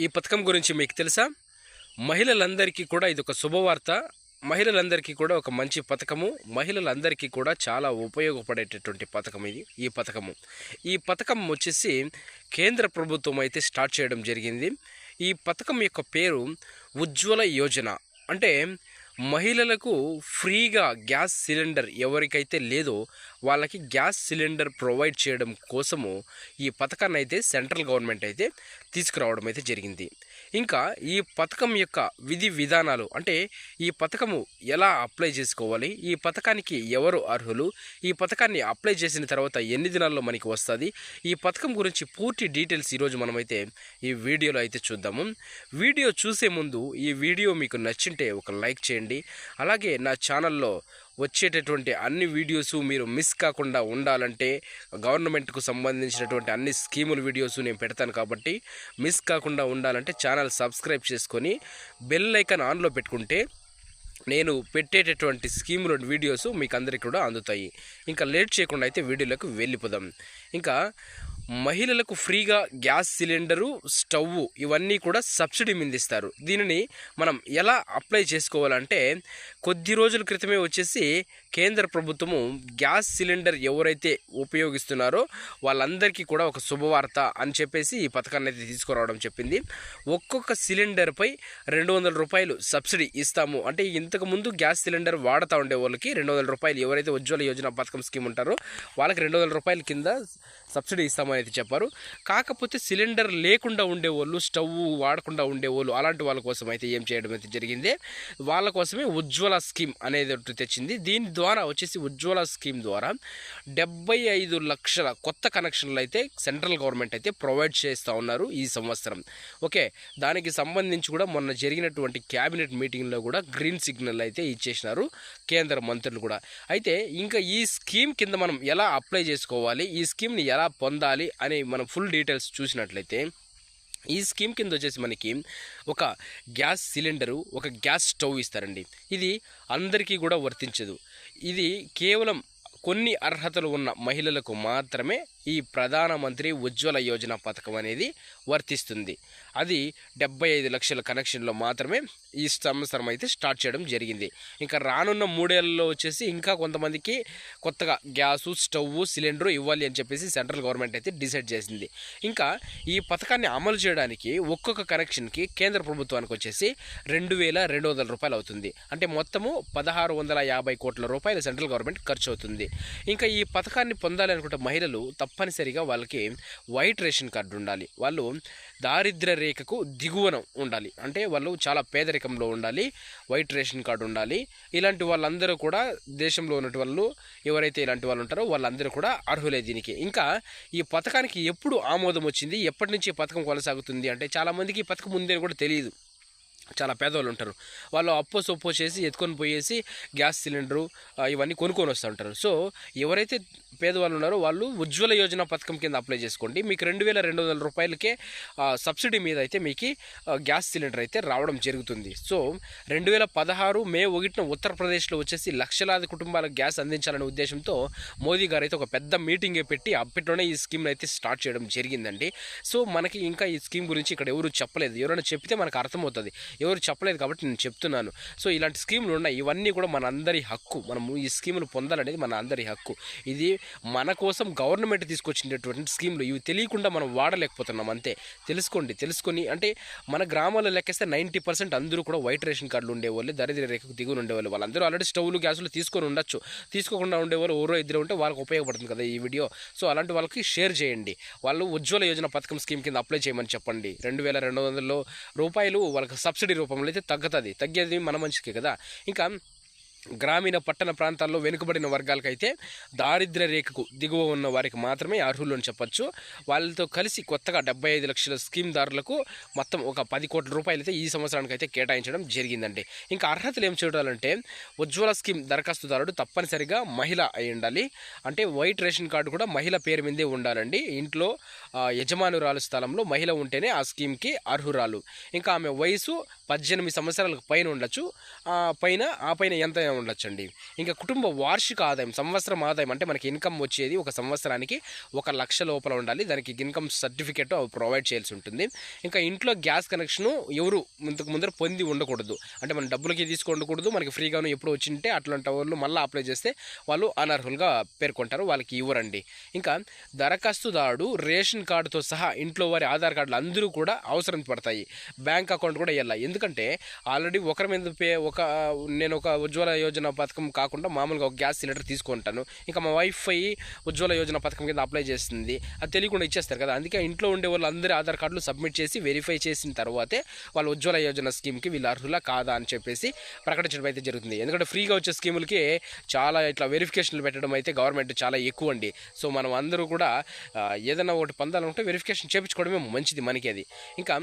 ఈ పథకం గురించి మీకు తెలుసా? మహిళలందరికీ కూడా ఇది ఒక శుభవార్త. మహిళలందరికీ కూడా ఒక మంచి పథకము. మహిళలందరికీ కూడా చాలా ఉపయోగపడేటటువంటి పథకం ఇది ఈ పథకము. ఈ పథకం వచ్చేసి కేంద్ర ప్రభుత్వం అయితే స్టార్ట్ చేయడం జరిగింది. ఈ పథకం యొక్క పేరు ఉజ్వల యోజన. అంటే మహిళలకు ఫ్రీగా గ్యాస్ సిలిండర్ ఎవరికైతే లేదో వాళ్ళకి గ్యాస్ సిలిండర్ ప్రొవైడ్ చేయడం కోసము ఈ పథకాన్ని అయితే సెంట్రల్ గవర్నమెంట్ అయితే తీసుకురావడం అయితే జరిగింది. ఇంకా ఈ పథకం యొక్క విధి విధానాలు అంటే ఈ పథకము ఎలా అప్లై చేసుకోవాలి? ఈ పథకానికి ఎవరు అర్హులు? ఈ పథకాన్ని అప్లై చేసిన తర్వాత ఎన్ని దినాల్లో మనకి వస్తుంది? ఈ పథకం గురించి పూర్తి డీటెయిల్స్ ఈరోజు మనమైతే ఈ వీడియోలో అయితే చూద్దాము. వీడియో చూసే ముందు ఈ వీడియో మీకు నచ్చింటే ఒక లైక్ చేయండి. అలాగే నా ఛానల్లో వచ్చేటటువంటి అన్ని వీడియోస్ మీరు మిస్ కాకుండా ఉండాలంటే గవర్నమెంట్కు సంబంధించినటువంటి అన్ని స్కీముల వీడియోస్ నేను పెడతాను కాబట్టి మిస్ కాకుండా ఉండాలంటే ఛానల్ సబ్స్క్రైబ్ చేసుకొని బెల్ ఐకాన్ ఆన్లో పెట్టుకుంటే నేను పెట్టేటటువంటి స్కీముల వీడియోస్ మీకు అందరికీ కూడా అందుతాయి. ఇంకా లేట్ చేయకుండా అయితే వీడియోలోకి వెళ్ళిపోదాం. ఇంకా మహిళలకు ఫ్రీగా గ్యాస్ సిలిండరు స్టవ్ ఇవన్నీ కూడా సబ్సిడీ మిందిస్తారు. దీనిని మనం ఎలా అప్లై చేసుకోవాలంటే కొద్ది రోజుల క్రితమే వచ్చేసి కేంద్ర ప్రభుత్వము గ్యాస్ సిలిండర్ ఎవరైతే ఉపయోగిస్తున్నారో వాళ్ళందరికీ కూడా ఒక శుభవార్త అని చెప్పేసి ఈ పథకాన్ని అయితే తీసుకురావడం చెప్పింది. ఒక్కొక్క సిలిండర్పై రెండు వందల రూపాయలు సబ్సిడీ ఇస్తాము. అంటే ఇంతకు ముందు గ్యాస్ సిలిండర్ వాడుతూ ఉండే వాళ్ళకి రెండు వందల రూపాయలు ఎవరైతే ఉజ్వల యోజన పథకం స్కీమ్ ఉంటారో వాళ్ళకి రెండు వందల రూపాయల కింద సబ్సిడీ ఇస్తామని అయితే చెప్పారు. కాకపోతే సిలిండర్ లేకుండా ఉండేవాళ్ళు స్టవ్ వాడకుండా ఉండేవాళ్ళు అలాంటి వాళ్ళ కోసం అయితే ఏం చేయడం అయితే జరిగింది. వాళ్ళ కోసమే ఉజ్వల స్కీమ్ అనేది ఒకటి తెచ్చింది. దీని ద్వారా వచ్చేసి ఉజ్వల స్కీమ్ ద్వారా డెబ్బై ఐదు లక్షల కొత్త కనెక్షన్లు అయితే సెంట్రల్ గవర్నమెంట్ అయితే ప్రొవైడ్ చేస్తూ ఉన్నారు ఈ సంవత్సరం. ఓకే దానికి సంబంధించి కూడా మొన్న జరిగినటువంటి క్యాబినెట్ మీటింగ్లో కూడా గ్రీన్ సిగ్నల్ అయితే ఇచ్చేసినారు కేంద్ర మంత్రులు కూడా. అయితే ఇంకా ఈ స్కీమ్ కింద మనం ఎలా అప్లై చేసుకోవాలి? ఈ స్కీమ్ని ఎలా పొందాలి అని మనం ఫుల్ డీటెయిల్స్ చూసినట్లయితే ఈ స్కీమ్ కింద వచ్చేసి మనకి ఒక గ్యాస్ సిలిండరు ఒక గ్యాస్ స్టవ్ ఇస్తారండి. ఇది అందరికీ కూడా వర్తించదు. ఇది కేవలం కొన్ని అర్హతలు ఉన్న మహిళలకు మాత్రమే ఈ ప్రధానమంత్రి ఉజ్వల యోజన పథకం అనేది వర్తిస్తుంది. అది డెబ్బై ఐదు లక్షల కనెక్షన్లో మాత్రమే ఈ సంవత్సరం అయితే స్టార్ట్ చేయడం జరిగింది. ఇంకా రానున్న మూడేళ్ళలో వచ్చేసి ఇంకా కొంతమందికి కొత్తగా గ్యాసు స్టవ్ సిలిండర్ ఇవ్వాలి అని చెప్పేసి సెంట్రల్ గవర్నమెంట్ అయితే డిసైడ్ చేసింది. ఇంకా ఈ పథకాన్ని అమలు చేయడానికి ఒక్కొక్క కనెక్షన్కి కేంద్ర ప్రభుత్వానికి వచ్చేసి రెండు వేల రెండు వందల రూపాయలు అవుతుంది. అంటే మొత్తము పదహారు వందల యాభై కోట్ల రూపాయలు సెంట్రల్ గవర్నమెంట్ ఖర్చు అవుతుంది. ఇంకా ఈ పథకాన్ని పొందాలి అనుకుంటే మహిళలు తప్పనిసరిగా వాళ్ళకి వైట్ రేషన్ కార్డు ఉండాలి. వాళ్ళు దారిద్ర్య రేఖకు దిగువన ఉండాలి. అంటే వాళ్ళు చాలా పేదరికంలో ఉండాలి వైట్ రేషన్ కార్డు ఉండాలి. ఇలాంటి వాళ్ళందరూ కూడా దేశంలో ఉన్నటువంటి వాళ్ళు ఎవరైతే ఇలాంటి వాళ్ళు ఉంటారో వాళ్ళందరూ కూడా అర్హులే దీనికి. ఇంకా ఈ పథకానికి ఎప్పుడు ఆమోదం వచ్చింది? ఎప్పటి నుంచి ఈ పథకం కొనసాగుతుంది? అంటే చాలామందికి ఈ పథకం ఉందని కూడా తెలియదు. చాలా పేదవాళ్ళు ఉంటారు. వాళ్ళు అప్పో సొప్పో చేసి ఎత్తుకొని పోయేసి గ్యాస్ సిలిండరు ఇవన్నీ కొనుక్కొని వస్తూ ఉంటారు. సో ఎవరైతే పేదవాళ్ళు ఉన్నారో వాళ్ళు ఉజ్వల యోజన పథకం కింద అప్లై చేసుకోండి. మీకు రెండు వేల రెండు వందల రూపాయలకే సబ్సిడీ మీద అయితే మీకు గ్యాస్ సిలిండర్ అయితే రావడం జరుగుతుంది. సో రెండు వేల పదహారు మే ఒకటిన ఉత్తరప్రదేశ్లో వచ్చేసి లక్షలాది కుటుంబాలకు గ్యాస్ అందించాలనే ఉద్దేశంతో మోదీ గారు అయితే ఒక పెద్ద మీటింగ్ పెట్టి అప్పట్లోనే ఈ స్కీమ్ని అయితే స్టార్ట్ చేయడం జరిగిందండి. సో మనకి ఇంకా ఈ స్కీమ్ గురించి ఇక్కడ ఎవరు చెప్పలేదు. ఎవరైనా చెప్తే మనకు అర్థమవుతుంది. ఎవరు చెప్పలేదు కాబట్టి నేను చెప్తున్నాను. సో ఇలాంటి స్కీములు ఉన్నాయి. ఇవన్నీ కూడా మన అందరి హక్కు. మనము ఈ స్కీములు పొందాలనేది మన అందరి హక్కు. ఇది మన కోసం గవర్నమెంట్ తీసుకొచ్చినటువంటి స్కీములు. ఇవి తెలియకుండా మనం వాడలేకపోతున్నాం అంతే. తెలుసుకోండి తెలుసుకొని అంటే మన గ్రామాల్లో లెక్కేస్తే నైంటీ పర్సెంట్ అందరూ కూడా వైట్ రేషన్ కార్డులు ఉండేవాళ్ళు దరిద్ర రేఖకు దిగులు ఉండేవాళ్ళు. వాళ్ళందరూ ఆల్రెడీ స్టవ్లు గ్యాసులు తీసుకొని ఉండొచ్చు. తీసుకోకుండా ఉండేవాళ్ళు ఎవరో ఇద్దరు ఉంటే వాళ్ళకి ఉపయోగపడుతుంది కదా ఈ వీడియో. సో అలాంటి వాళ్ళకి షేర్ చేయండి. వాళ్ళు ఉజ్వల యోజన పథకం స్కీమ్ కింద అప్లై చేయమని చెప్పండి. రెండు వేల రెండు వందల రూపాయలు వాళ్ళకి సబ్సిడీ రూపంలో అయితే తగ్గుతుంది. తగ్గేది మన మంచికే కదా. ఇంకా గ్రామీణ పట్టణ ప్రాంతాల్లో వెనుకబడిన వర్గాలకైతే దారిద్ర్య రేఖకు దిగువ ఉన్న వారికి మాత్రమే అర్హులు అని చెప్పొచ్చు. వాళ్ళతో కలిసి కొత్తగా డెబ్బై ఐదు లక్షల స్కీమ్దారులకు మొత్తం ఒక పది కోట్ల రూపాయలు అయితే ఈ సంవత్సరానికి అయితే కేటాయించడం జరిగిందండి. ఇంకా అర్హతలు ఏం చూడాలంటే ఉజ్వల స్కీమ్ దరఖాస్తుదారుడు తప్పనిసరిగా మహిళ అయి ఉండాలి. అంటే వైట్ రేషన్ కార్డు కూడా మహిళ పేరు మీదే ఉండాలండి. ఇంట్లో యజమానురాలు స్థలంలో మహిళ ఉంటేనే ఆ స్కీమ్కి అర్హురాలు. ఇంకా ఆమె వయసు పద్దెనిమిది సంవత్సరాలకు పైన ఉండొచ్చు. ఆ పైన ఆ పైన ఎంత ఉండొచ్చు అండి ఇంకా కుటుంబ వార్షిక ఆదాయం సంవత్సరం ఆదాయం అంటే మనకి ఇన్కమ్ వచ్చేది ఒక సంవత్సరానికి ఒక లక్ష లోపల ఉండాలి. దానికి ఇన్కమ్ సర్టిఫికేట్ ప్రొవైడ్ చేయాల్సి ఉంటుంది. ఇంకా ఇంట్లో గ్యాస్ కనెక్షన్ ఎవరు ఇంతకు ముందర పొంది ఉండకూడదు. అంటే మన డబ్బులకి తీసుకోండకూడదు మనకి ఫ్రీగాను ఎప్పుడు వచ్చింటే అట్లాంటి వాళ్ళు మళ్ళీ అప్లై చేస్తే వాళ్ళు అనర్హులుగా పేర్కొంటారు. వాళ్ళకి ఇవ్వరండి. ఇంకా దరఖాస్తుదారుడు రేషన్ కార్డుతో సహా ఇంట్లో వారి ఆధార్ కార్డులు అందరూ కూడా అవసరం పడతాయి. బ్యాంక్ అకౌంట్ కూడా వెళ్ళాలి ఎందుకంటే ఆల్రెడీ ఒకరి మీద పే ఒక నేను ఒక ఉజ్వల యోజన పథకం కాకుండా మామూలుగా ఒక గ్యాస్ సిలిండర్ తీసుకుంటాను. ఇంకా మా వైఫై ఉజ్వల యోజన పథకం కింద అప్లై చేస్తుంది అది తెలియకుండా ఇచ్చేస్తారు కదా. అందుకే ఇంట్లో ఉండే వాళ్ళు అందరి ఆధార్ కార్డులు సబ్మిట్ చేసి వెరిఫై చేసిన తర్వాతే వాళ్ళు ఉజ్వల యోజన స్కీమ్కి వీళ్ళు అర్హులా కాదా అని చెప్పేసి ప్రకటించడం అయితే జరుగుతుంది. ఎందుకంటే ఫ్రీగా వచ్చే స్కీములకి చాలా ఇట్లా వెరిఫికేషన్లు పెట్టడం అయితే గవర్నమెంట్ చాలా ఎక్కువ అండి సో మనం అందరూ కూడా ఏదైనా ఒకటి పొందాలంటే వెరిఫికేషన్ చేయించుకోవడమే మంచిది మనకి అది. ఇంకా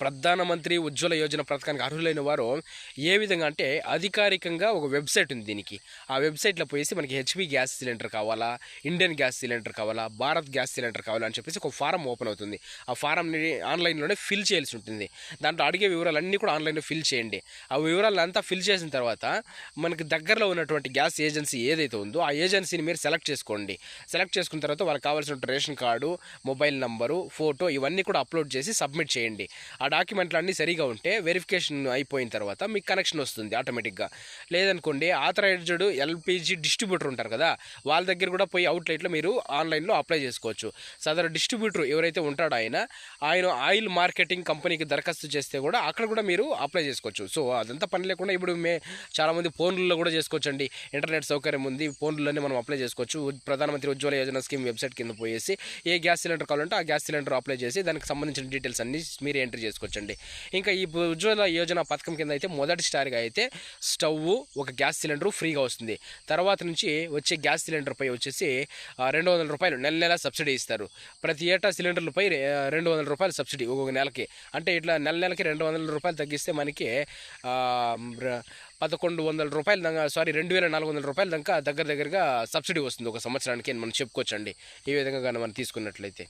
ప్రధానమంత్రి ఉజ్వల యోజన పథకానికి అర్హులైన వారు ఏ విధంగా అంటే అధికారికంగా ఒక వెబ్సైట్ ఉంది దీనికి. ఆ వెబ్సైట్లో పోయేసి మనకి హెచ్పి గ్యాస్ సిలిండర్ కావాలా ఇండియన్ గ్యాస్ సిలిండర్ కావాలా భారత్ గ్యాస్ సిలిండర్ కావాలా అని చెప్పేసి ఒక ఫారం ఓపెన్ అవుతుంది. ఆ ఫారంని ఆన్లైన్లోనే ఫిల్ చేయాల్సి ఉంటుంది. దాంట్లో అడిగే వివరాలన్నీ కూడా ఆన్లైన్లో ఫిల్ చేయండి. ఆ వివరాలంతా ఫిల్ చేసిన తర్వాత మనకి దగ్గరలో ఉన్నటువంటి గ్యాస్ ఏజెన్సీ ఏదైతే ఉందో ఆ ఏజెన్సీని మీరు సెలెక్ట్ చేసుకోండి. సెలెక్ట్ చేసుకున్న తర్వాత వాళ్ళకి కావాల్సిన ration card mobile number photo ఇవన్నీ కూడా అప్లోడ్ చేసి సబ్మిట్ చేయండి. ఆ డాక్యుమెంట్లు అన్నీ సరిగా ఉంటే వెరిఫికేషన్ అయిపోయిన తర్వాత మీకు కనెక్షన్ వస్తుంది ఆటోమేటిక్గా లేదనుకోండి ఆథరైజ్డ్ ఎల్పిజి డిస్ట్రిబ్యూటర్ ఉంటారు కదా వాళ్ళ దగ్గర కూడా పోయి అవుట్లెట్లో మీరు ఆన్లైన్లో అప్లై చేసుకోవచ్చు. సదరు డిస్ట్రిబ్యూటర్ ఎవరైతే ఉంటాడో ఆయన ఆయన ఆయిల్ మార్కెటింగ్ కంపెనీకి దరఖాస్తు చేస్తే కూడా అక్కడ కూడా మీరు అప్లై చేసుకోవచ్చు. సో అదంతా పని లేకుండా ఇప్పుడు మే చాలామంది ఫోన్లలో కూడా చేసుకోవచ్చు అండి ఇంటర్నెట్ సౌకర్యం ఉంది ఫోన్లోనే మనం అప్లై చేసుకోవచ్చు. ప్రధానమంత్రి ఉజ్వల యోజన స్కీమ్ వెబ్సైట్ కింద పోయేసి ఏ గ్యాస్ సిలిండర్ కావాలంటే ఆ గ్యాస్ సిలిండర్ అప్లై చేసి దానికి సంబంధించిన డీటెయిల్స్ అన్ని మీరు ఎంట్రీ చేసుకోవచ్చండి. ఇంకా ఈ ఉజ్వల యోజన పథకం కింద అయితే మొదటి స్టార్గా అయితే స్టవ్ ఒక గ్యాస్ సిలిండర్ ఫ్రీగా వస్తుంది. తర్వాత నుంచి వచ్చే గ్యాస్ సిలిండర్ పై వచ్చేసి రెండు వందల రూపాయలు నెల నెల సబ్సిడీ ఇస్తారు. ప్రతి ఏటా సిలిండర్లపై రెండు వందల రూపాయలు సబ్సిడీ ఒక్కొక్క నెలకి. అంటే ఇట్లా నెల నెలకి రెండు వందల రూపాయలు తగ్గిస్తే మనకి పదకొండు వందల రూపాయలు దాకా సారీ రెండు వేల నాలుగు వందల రూపాయలు దాకా దగ్గర దగ్గరగా సబ్సిడీ వస్తుంది ఒక సంవత్సరానికి అని మనం చెప్పుకోవచ్చండి. ఈ విధంగా మనం తీసుకున్నట్లయితే.